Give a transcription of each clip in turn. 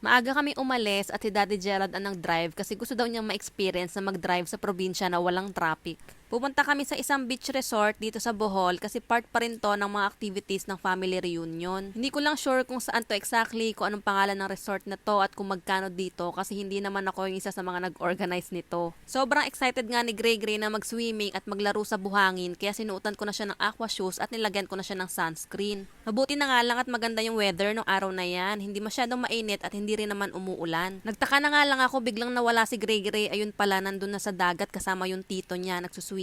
Maaga kami umalis at si Daddy Gerald ang nag-drive kasi gusto daw niyang ma-experience na mag-drive sa probinsya na walang traffic. Pupunta kami sa isang beach resort dito sa Bohol kasi part pa rin to ng mga activities ng family reunion. Hindi ko lang sure kung saan to exactly, kung anong pangalan ng resort na to at kung magkano dito kasi hindi naman ako yung isa sa mga nag-organize nito. Sobrang excited nga ni Gray na mag-swimming at maglaro sa buhangin kaya sinuotan ko na siya ng aqua shoes at nilagyan ko na siya ng sunscreen. Mabuti na nga lang at maganda yung weather nung araw na yan. Hindi masyadong mainit at hindi rin naman umuulan. Nagtaka na nga lang ako biglang nawala si Gray. Ayun pala nandun na sa dagat kasama yung tito niya nagsuswimming.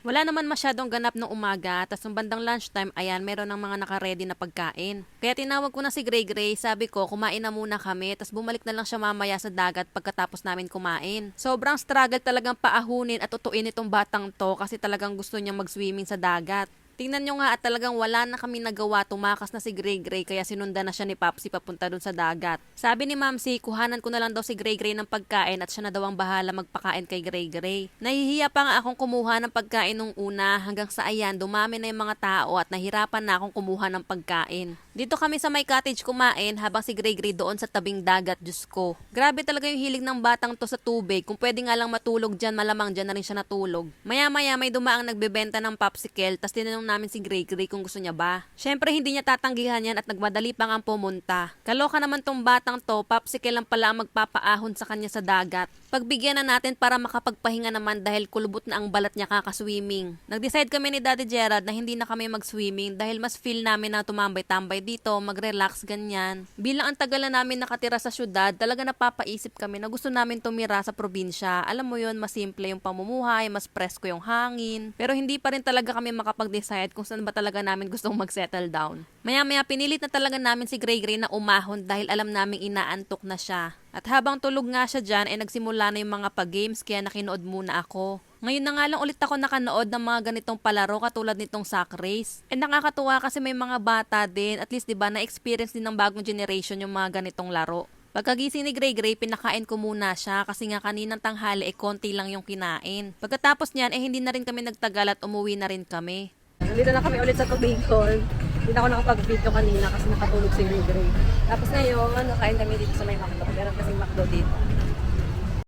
Wala naman masyadong ganap nung umaga. Tapos nung bandang lunchtime, ayan, meron ng mga nakaredy na pagkain. Kaya tinawag ko na si Gray Gray. Sabi ko, kumain na muna kami. Tapos bumalik na lang siya mamaya sa dagat pagkatapos namin kumain. Sobrang struggle talagang paahunin at tutuin itong batang to kasi talagang gusto niya mag-swimming sa dagat. Tingnan nyo nga at talagang wala na kami nagawa, tumakas na si Gray Gray kaya sinundan na siya ni Papsi papunta dun sa dagat. Sabi ni Mamsi, kuhanan ko na lang daw si Gray Gray ng pagkain at siya na daw ang bahala magpakain kay Gray Gray. Nahihiya pa nga akong kumuha ng pagkain nung una hanggang sa ayan, dumami na yung mga tao at nahirapan na akong kumuha ng pagkain. Dito kami sa may cottage kumain habang si Gray doon sa tabing dagat, Diyos ko. Grabe talaga yung hilig ng batang to sa tubig. Kung pwede nga lang matulog dyan, malamang dyan na rin siya natulog. Maya-maya may dumaang nagbebenta ng popsicle, tas tinanong namin si Gray kung gusto niya ba. Syempre hindi niya tatanggihan yan at nagmadali pa nga pumunta. Kaloka naman tong batang to, popsicle lang pala ang magpapaahon sa kanya sa dagat. Pagbigyan na natin para makapagpahinga naman dahil kulubot na ang balat niya kakaswimming. Nag-decide kami ni Daddy Gerard na hindi na kami mag-swimming dahil mas feel namin na tumambay-tambay dito, mag-relax ganyan. Bilang ang tagal na namin nakatira sa syudad, talaga napapaisip kami na gusto namin tumira sa probinsya. Alam mo yon mas simple yung pamumuhay, mas presko yung hangin. Pero hindi pa rin talaga kami makapag-decide kung saan ba talaga namin gustong mag-settle down. Maya-maya pinilit na talaga namin si Gray Gray na umahon dahil alam naming inaantok na siya. At habang tulog nga siya dyan, ay nagsimula na yung mga pag-games kaya nakinood muna ako. Ngayon na nga lang ulit ako nakanood ng mga ganitong palaro katulad nitong sack race. And nakakatuwa kasi may mga bata din, at least 'di ba na-experience din ng bagong generation yung mga ganitong laro. Pagkagising ni Gray Gray, pinakain ko muna siya kasi nga kaninang tanghali eh konti lang yung kinain. Pagkatapos niyan eh hindi na rin kami nagtagal at umuwi na rin kami. Nandito na kami ulit sa Tubicol. Hindi ako nakapag-video kanina kasi nakatulog si Gray Gray. Tapos ngayon, nakain kami dito sa may McDo. Meron kasing McDo dito.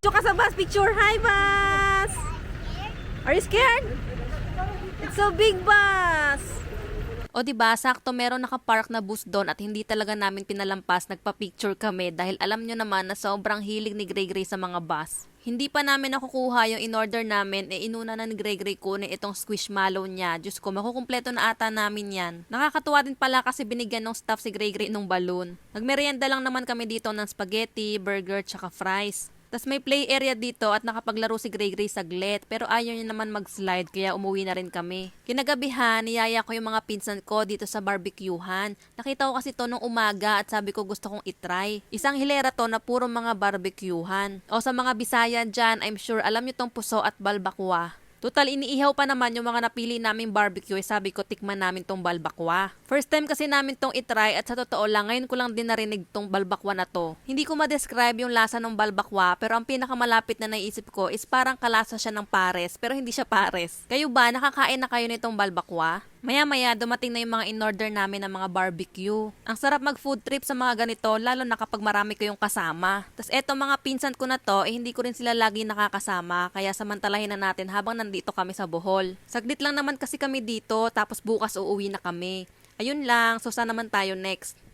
Picture ka sa bus! Picture! Hi, bus! Are you scared? It's so big, bus! O di ba sakto meron nakapark na bus doon at hindi talaga namin pinalampas, nagpa-picture kami dahil alam nyo naman na sobrang hilig ni Gray sa mga bus. Hindi pa namin nakukuha yung in-order namin, eh inuna na ni Gray Gray kunin itong squishmallow niya. Diyos ko, makukumpleto na ata namin yan. Nakakatuwa din pala kasi binigyan ng staff si Gray nung balloon. Nagmerienda lang naman kami dito ng spaghetti, burger, tsaka fries. Tapos may play area dito at nakapaglaro si Gray Gray saglit pero ayaw niya naman mag-slide kaya umuwi na rin kami. Kinagabihan, niyaya ko yung mga pinsan ko dito sa barbecuehan. Nakita ko kasi to nung umaga at sabi ko gusto kong itry. Isang hilera to na puro mga barbecuehan. O sa mga Bisaya dyan, I'm sure alam nyo tong puso at balbakwa. Total, iniihaw pa naman yung mga napili naming barbecue. Sabi ko, tikman namin tong balbakwa. First time kasi namin tong itry at sa totoo lang, ngayon ko lang din narinig tong balbakwa na to. Hindi ko ma-describe yung lasa ng balbakwa, pero ang pinakamalapit na naisip ko is parang kalasa siya ng pares, pero hindi siya pares. Kayo ba, nakakain na kayo nitong balbakwa? Maya-maya, dumating na yung mga in-order namin ng mga barbecue. Ang sarap mag-food trip sa mga ganito, lalo na kapag marami kayong kasama. Tapos eto mga pinsan ko na to, eh hindi ko rin sila lagi nakakasama, kaya samantalahin na natin habang nandito kami sa Bohol. Saglit lang naman kasi kami dito, tapos bukas uuwi na kami. Ayun lang, so saan naman tayo next?